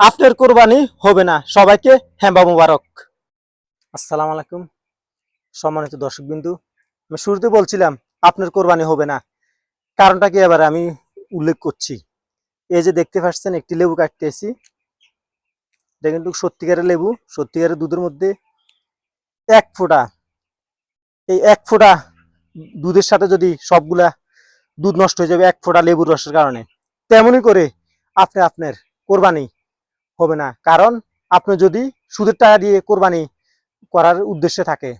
আপনার কোরবানি হবে না। সবাইকে হ্যাম্বা মুবারক। আসসালাম আলাইকুম। সম্মানিত দর্শক বিন্দু আমি শুরুতে বলছিলাম, আপনার কোরবানি হবে না। কারণটা কি এবার আমি উল্লেখ করছি। এই যে দেখতে পাচ্ছেন, একটি লেবু কাটতে কাটতেছি। এটা কিন্তু সত্যিকারের লেবু, সত্যিকারের দুধের মধ্যে এক ফোঁটা। এই এক ফোঁটা দুধের সাথে যদি সবগুলা দুধ নষ্ট হয়ে যাবে, এক ফোঁটা লেবুর রসের কারণে। তেমনই করে আপনি আপনার কোরবানি হবে না। কারণ আপনি যদি সুদের টাকা দিয়ে কোরবানি করার উদ্দেশ্যে থাকে,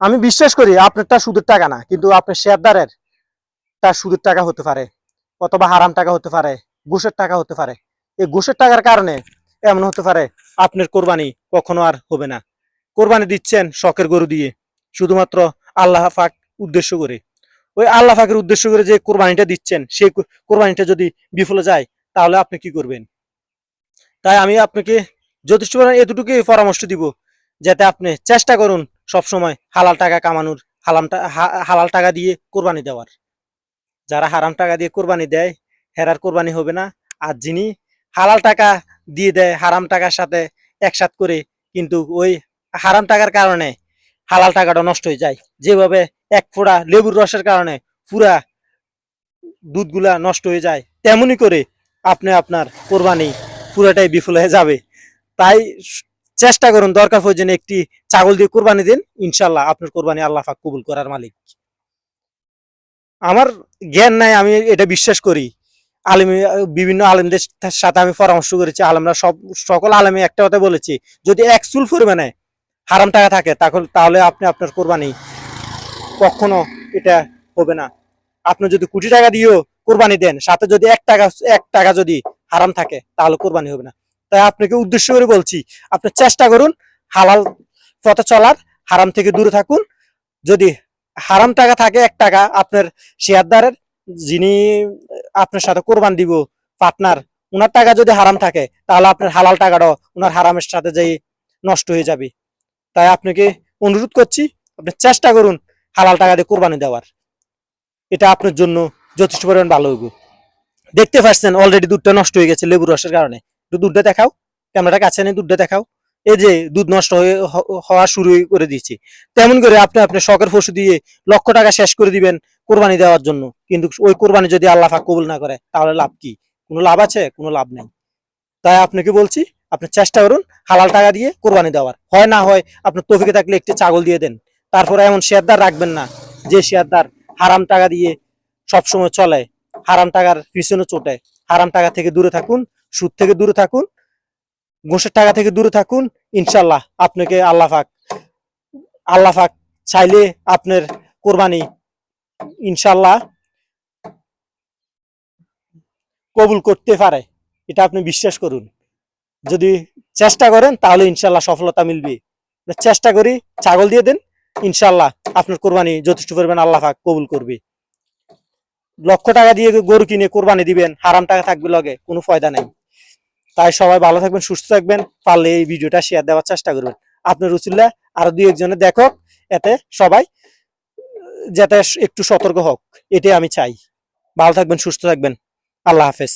আমি বিশ্বাস করি আপনারটা সুদের টাকা না, কিন্তু আপনার শেয়ারদারের তার সুদের টাকা হতে পারে, অথবা হারাম টাকা হতে পারে ঘুষের টাকা হতে পারে। এই ঘুষের টাকার কারণে এমন হতে পারে, আপনার কোরবানি কখনো আর হবে না। কোরবানি দিচ্ছেন শখের গরু দিয়ে, শুধুমাত্র আল্লাহ পাক উদ্দেশ্য করে। ওই আল্লাহ পাকের উদ্দেশ্য করে যে কোরবানিটা দিচ্ছেন, সেই কোরবানিটা যদি বিফলে যায়, তাহলে আপনি কি করবেন? তাই আমি আপনাকে যথেষ্ট পরিমাণে এতটুকুই পরামর্শ দিব যাতে আপনি চেষ্টা করুন সব সময় হালাল টাকা কামানোর, হালাম হালাল টাকা দিয়ে কোরবানি দেওয়ার। যারা হারাম টাকা দিয়ে কোরবানি দেয়, হেরার কোরবানি হবে না। আর যিনি হালাল টাকা দিয়ে দেয়, হারাম টাকার সাথে একসাথ করে কিন্তু ওই হারাম টাকার কারণে হালাল টাকাটা নষ্ট হয়ে যায়। যেভাবে এক ফোঁড়া লেবুর রসের কারণে পুরা দুধগুলা নষ্ট হয়ে যায়, তেমনি করে আপনি আপনার কোরবানি পুরোটাই বিফল হয়ে যাবে। তাই চেষ্টা করুন, দরকার প্রয়োজনে একটি ছাগল দিয়ে কোরবানি দিন। ইনশাল্লাহ আপনার কোরবানি আল্লাহ পাক কবুল করার মালিক। আমার জ্ঞান নাই, আমি এটা বিশ্বাস করি। আলিম, বিভিন্ন আলেমদের সাথে আমি পরামর্শ করেছি, আলেমরা সব, সকল আলেমে একটা কথা বলেছি, যদি এক চুল পরিমাণে হারাম টাকা থাকে তাহলে আপনি আপনার কোরবানি কখনো এটা হবে না। আপনি যদি কোটি টাকা দিয়েও কোরবানি দেন, সাথে যদি এক টাকা এক টাকা যদি হারাম থাকে, তাহলে কোরবানি হবে না। তাই আপনাকে উদ্দেশ্য করে বলছি, আপনি চেষ্টা করুন হালাল পথে চলার, হারাম থেকে দূরে থাকুন। যদি হারাম টাকা থাকে, এক টাকা আপনার শেয়ারদারের, যিনি আপনার সাথে কোরবান দিব, পার্টনার ওনার টাকা যদি হারাম থাকে, তাহলে আপনার হালাল টাকাটাও ওনার হারামের সাথে যাই নষ্ট হয়ে যাবে। তাই আপনাকে অনুরোধ করছি, আপনি চেষ্টা করুন হালাল টাকা দিয়ে কোরবানি দেওয়ার। এটা আপনার জন্য যথেষ্ট পরিমাণ ভালো হইব। দেখতে পাচ্ছেন অলরেডি দুধটা নষ্ট হয়ে গেছে লেবুর রসের কারণে। একটু দুধটা দেখাও, ক্যামেরাটা কাছে নেই দুধটা দেখাও। এই যে দুধ নষ্ট হয়ে হওয়া শুরু করে দিয়েছে। তেমন করে আপনি আপনার শখের পশু দিয়ে লক্ষ টাকা শেষ করে দিবেন কোরবানি দেওয়ার জন্য। কিন্তু ওই কোরবানি যদি আল্লাহ পাক কবুল না করে, তাহলে লাভ কি? কোনো লাভ আছে? কোনো লাভ নেই। তাই আপনাকে বলছি, আপনি চেষ্টা করুন হালাল টাকা দিয়ে কোরবানি দেওয়ার। হয় না হয় আপনার তফিকে থাকলে একটি ছাগল দিয়ে দেন। তারপরে এমন শেয়ারদার রাখবেন না, যে শেয়ারদার হারাম টাকা দিয়ে সবসময় চলে। হারাম টাকার পিছনে চোটে। হারাম টাকা থেকে দূরে থাকুন, সুদ থেকে দূরে থাকুন, ঘুষের টাকা থেকে দূরে থাকুন ইনশাল্লাহ আপনাকে আল্লাহ পাক আল্লাহ পাক চাইলে আপনার কোরবানি ইনশাল্লাহ কবুল করতে পারে। এটা আপনি বিশ্বাস করুন। যদি চেষ্টা করেন, তাহলে ইনশাল্লাহ সফলতা মিলবে। চেষ্টা করি, ছাগল দিয়ে দেন ইনশাল্লাহ আপনার কোরবানি যথেষ্ট পরিমাণ আল্লাহ পাক কবুল করবে। লক্ষ টাকা দিয়ে গরু কিনে কোরবানি দিবেন, হারাম টাকা থাকবে লগে, কোনো ফায়দা নেই। তাই সবাই ভালো থাকবেন, সুস্থ থাকবেন, পারলে এই ভিডিওটা শেয়ার দেওয়ার চেষ্টা করবেন। আপনার রুচুল্লাহ আরও দুই একজনের দেখো এতে সবাই যাতে একটু সতর্ক হোক, এটাই আমি চাই। ভালো থাকবেন, সুস্থ থাকবেন। আল্লাহ হাফেজ।